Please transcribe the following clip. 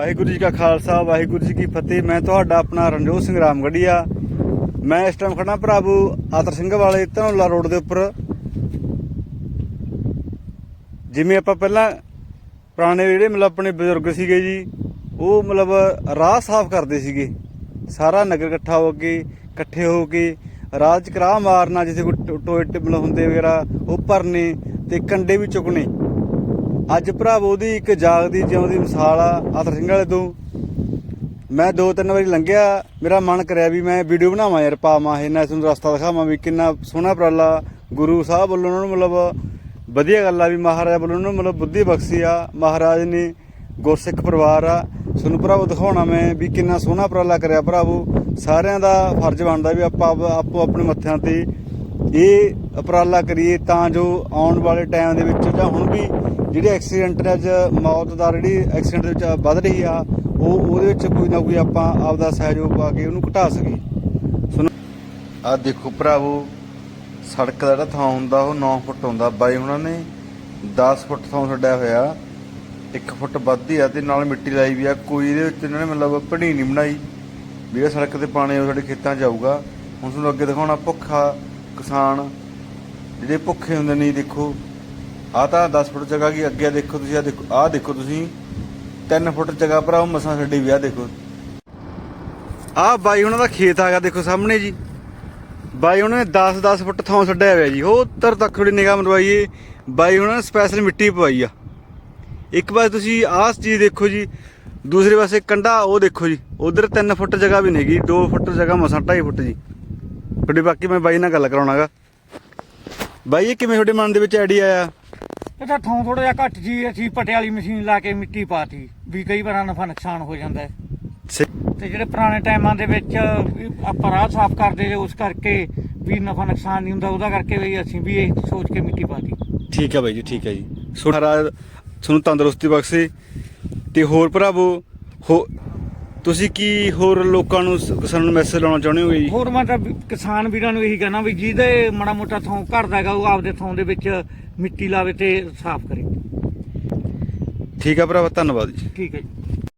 ਵਾਹਿਗੁਰੂ ਜੀ ਕਾ ਖਾਲਸਾ, ਵਾਹਿਗੁਰੂ ਜੀ ਕੀ ਫਤਿਹ। ਮੈਂ ਤੁਹਾਡਾ ਆਪਣਾ ਰਣਜੋਤ ਸਿੰਘ ਰਾਮਗੜੀਆ। ਮੈਂ ਇਸ ਟਾਈਮ ਖੜਾ ਭਰਾਵੂ ਆਦਰ ਸਿੰਘ ਵਾਲੇ ਧਨੌਲਾ ਰੋਡ ਦੇ ਉੱਪਰ। ਜਿਵੇਂ ਆਪਾਂ ਪਹਿਲਾਂ ਪੁਰਾਣੇ ਜਿਹੜੇ ਮਤਲਬ ਆਪਣੇ ਬਜ਼ੁਰਗ ਸੀਗੇ ਜੀ, ਉਹ ਮਤਲਬ ਰਾਹ ਸਾਫ਼ ਕਰਦੇ ਸੀਗੇ। ਸਾਰਾ ਨਗਰ ਇਕੱਠਾ ਹੋ ਕੇ, ਇਕੱਠੇ ਹੋ ਕੇ, ਰਾਹ 'ਚ ਕਰਾਹ ਮਾਰਨਾ, ਜਿੱਥੇ ਕੋਈ ਟੋ- ਟੋਏ ਟਿਬਲ ਹੁੰਦੇ ਵਗੈਰਾ, ਉਹ ਭਰਨੇ ਤੇ ਕੰਡੇ ਵੀ ਚੁੱਕਣੇ। ਅੱਜ ਭਰਾਵੋ ਉਹਦੀ ਇੱਕ ਜਾਗਦੀ ਜਿਉਂਦੀ ਮਿਸਾਲ ਆ ਆਦਰ ਸਿੰਘ ਵਾਲੇ ਤੋਂ ਮੈਂ ਦੋ ਤਿੰਨ ਵਾਰੀ ਲੰਘਿਆ, ਮੇਰਾ ਮਨ ਕਰਿਆ ਵੀ ਮੈਂ ਵੀਡੀਓ ਬਣਾਵਾਂ ਯਾਰ ਪਾਵਾਂ ਇਹਨਾਂ ਨਾ ਤੁਹਾਨੂੰ ਰਸਤਾ ਦਿਖਾਵਾਂ ਵੀ ਕਿੰਨਾ ਸੋਹਣਾ ਉਪਰਾਲਾ, ਗੁਰੂ ਸਾਹਿਬ ਵੱਲੋਂ ਉਹਨਾਂ ਨੂੰ ਮਤਲਬ ਵਧੀਆ ਗੱਲ ਆ ਵੀ ਮਹਾਰਾਜ ਵੱਲੋਂ ਉਹਨਾਂ ਨੂੰ ਮਤਲਬ ਬੁੱਧੀ ਬਖਸ਼ੀ ਆ, ਮਹਾਰਾਜ ਨੇ ਗੁਰਸਿੱਖ ਪਰਿਵਾਰ ਆ, ਤੁਹਾਨੂੰ ਭਰਾਵੋ ਦਿਖਾਉਣਾ ਮੈਂ ਵੀ ਕਿੰਨਾ ਸੋਹਣਾ ਉਪਰਾਲਾ ਕਰਿਆ ਭਰਾਵੋ। ਸਾਰਿਆਂ ਦਾ ਫਰਜ਼ ਬਣਦਾ ਵੀ ਆਪਾਂ ਆਪੋ ਆਪਣੇ ਮੱਥਿਆਂ ਤੇ ਇਹ ਉਪਰਾਲਾ ਕਰੀਏ ਤਾਂ ਜੋ ਆਉਣ ਵਾਲੇ ਟਾਈਮ ਦੇ ਵਿੱਚ ਜਾਂ ਹੁਣ ਵੀ ਜਿਹੜੇ ਐਕਸੀਡੈਂਟ ਨੇ ਅੱਜ ਮੌਤ ਦਾ ਜਿਹੜੀ ਐਕਸੀਡੈਂਟ ਦੇ ਵਿੱਚ ਵੱਧ ਰਹੀ ਆ, ਉਹ ਉਹਦੇ ਵਿੱਚ ਕੋਈ ਨਾ ਕੋਈ ਆਪਾਂ ਆਪਦਾ ਸਹਿਯੋਗ ਪਾ ਕੇ ਉਹਨੂੰ ਘਟਾ ਸਕੀਏ। ਸੁਣੋ ਆ ਦੇਖੋ ਭਰਾਵੋ, ਸੜਕ ਦਾ ਜਿਹੜਾ ਥਾਂ ਹੁੰਦਾ, ਉਹ 9 ਫੁੱਟ ਹੁੰਦਾ। ਬਾਈ ਉਹਨਾਂ ਨੇ 10 ਫੁੱਟ ਥਾਂ ਛੱਡਿਆ ਹੋਇਆ। 1 ਫੁੱਟ ਵੱਧ ਹੀ ਆ ਤੇ ਨਾਲ ਮਿੱਟੀ ਲਾਈ ਵੀ ਆ। ਕੋਈ ਇਹਦੇ ਵਿੱਚ ਇਹਨਾਂ ਨੇ ਮਤਲਬ ਪੜੀ ਨਹੀਂ ਬਣਾਈ। ਵੀ ਇਹ ਸੜਕ ਤੇ ਪਾਣੀ ਉਹ ਸਾਡੇ ਖੇਤਾਂ 'ਚ ਆਊਗਾ। ਹੁਣ ਤੁਹਾਨੂੰ ਅੱਗੇ ਦਿਖਾਉਣਾ ਭੁੱਖਾ ਕਿਸਾਨ, ਜਿਹੜੇ ਭੁੱਖੇ ਹੁੰਦੇ ਨੇ ਦੇਖੋ ਆ ਤਾਂ 10 ਫੁੱਟ ਜਗ੍ਹਾ ਕੀ ਅੱਗੇ ਦੇਖੋ ਤੁਸੀਂ ਆ ਦੇਖੋ ਆ ਦੇਖੋ ਤੁਸੀਂ 3 ਫੁੱਟ ਜਗ੍ਹਾ ਪਰ ਉਹ ਮਸਾਂ ਛੱਡੀ ਵੀ ਆ ਦੇਖੋ। ਆ ਬਾਈ ਉਹਨਾਂ ਦਾ ਖੇਤ ਆ ਗਿਆ ਦੇਖੋ ਸਾਹਮਣੇ ਜੀ। ਬਾਈ ਉਹਨਾਂ ਨੇ 10 10 ਫੁੱਟ ਥਾਂ ਛੱਡਿਆ ਹੋਇਆ ਜੀ। ਉਹ ਉੱਤਰ ਤੱਕ ਥੋੜੀ ਨਿਗਾਹ ਮਰਵਾਈਏ। ਬਾਈ ਉਹਨਾਂ ਨੇ ਸਪੈਸ਼ਲ ਮਿੱਟੀ ਪਵਾਈ ਆ। ਇੱਕ ਵਾਰ ਤੁਸੀਂ ਆਹ ਚੀਜ਼ ਦੇਖੋ ਜੀ, ਦੂਸਰੇ ਪਾਸੇ ਕੰਡਾ ਉਹ ਦੇਖੋ ਜੀ। ਉਧਰ 3 ਫੁੱਟ ਜਗ੍ਹਾ ਵੀ ਨਹੀਂ ਹੈਗੀ 2 ਫੁੱਟ ਜਗ੍ਹਾ ਮਸਾਂ 2.5 ਫੁੱਟ ਜੀ। ਤੁਹਾਡੀ ਬਾਕੀ ਮੈਂ ਬਾਈ ਨਾਲ ਗੱਲ ਕਰਾਉਣਾਗਾ। ਬਾਈ ਇਹ ਕਿਵੇਂ ਤੁਹਾਡੇ ਮਨ ਦੇ ਵਿੱਚ ਆਈਡੀਆ ਆਇਆ ਇਹ ਤਾਂ ਥਾਂ ਥੋੜਾ ਜਿਹਾ ਘੱਟ ਜੀ ਅਸੀਂ ਪਟੇ ਵਾਲੀ ਮਸ਼ੀਨ ਲਾ ਕੇ ਮਿੱਟੀ ਪਾਤੀ ਵੀ ਕਈ ਵਾਰਾਂ ਨਫਾ ਨੁਕਸਾਨ ਹੋ ਜਾਂਦਾ ਹੈ। ਤੇ ਜਿਹੜੇ ਪੁਰਾਣੇ ਟਾਈਮਾਂ ਦੇ ਵਿੱਚ ਆਪਾਂ ਰਾਹ ਸਾਫ਼ ਕਰਦੇ ਰਹੇ ਉਸ ਕਰਕੇ ਵੀ ਨਫਾ ਨੁਕਸਾਨ ਨਹੀਂ ਹੁੰਦਾ ਉਹਦਾ ਕਰਕੇ ਵੀ ਅਸੀਂ ਵੀ ਇਹ ਸੋਚ ਕੇ ਮਿੱਟੀ ਪਾਤੀ। ਠੀਕ ਹੈ ਬਾਈ ਜੀ ਠੀਕ ਹੈ ਜੀ। ਮਹਾਰਾਜ ਤੁਹਾਨੂੰ ਤੰਦਰੁਸਤੀ ਬਖਸ਼ੇ। ਤੇ ਹੋਰ ਭਰਾਵੋ ਹੋ ਤੁਸੀਂ ਕੀ ਹੋਰ ਲੋਕਾਂ ਨੂੰ ਸ- ਕਿਸਾਨਾਂ ਨੂੰ ਮੈਸੇਜ ਲਾਉਣਾ ਚਾਹੁੰਦੇ ਹੋ ਜੀ? ਹੋਰ ਮੈਂ ਤਾਂ ਵੀ ਕਿਸਾਨ ਵੀਰਾਂ ਨੂੰ ਇਹੀ ਕਹਿਣਾ ਵੀ ਜਿਹਦੇ ਮਾੜਾ ਮੋਟਾ ਥਾਂ ਘਰ ਦਾ ਹੈਗਾ ਉਹ ਆਪਦੇ ਥਾਂ ਦੇ ਵਿੱਚ ਮਿੱਟੀ ਲਾਵੇ ਤੇ ਸਾਫ਼ ਕਰੇ। ਠੀਕ ਹੈ ਭਰਾਵਾ ਧੰਨਵਾਦ ਜੀ। ਠੀਕ ਹੈ ਜੀ।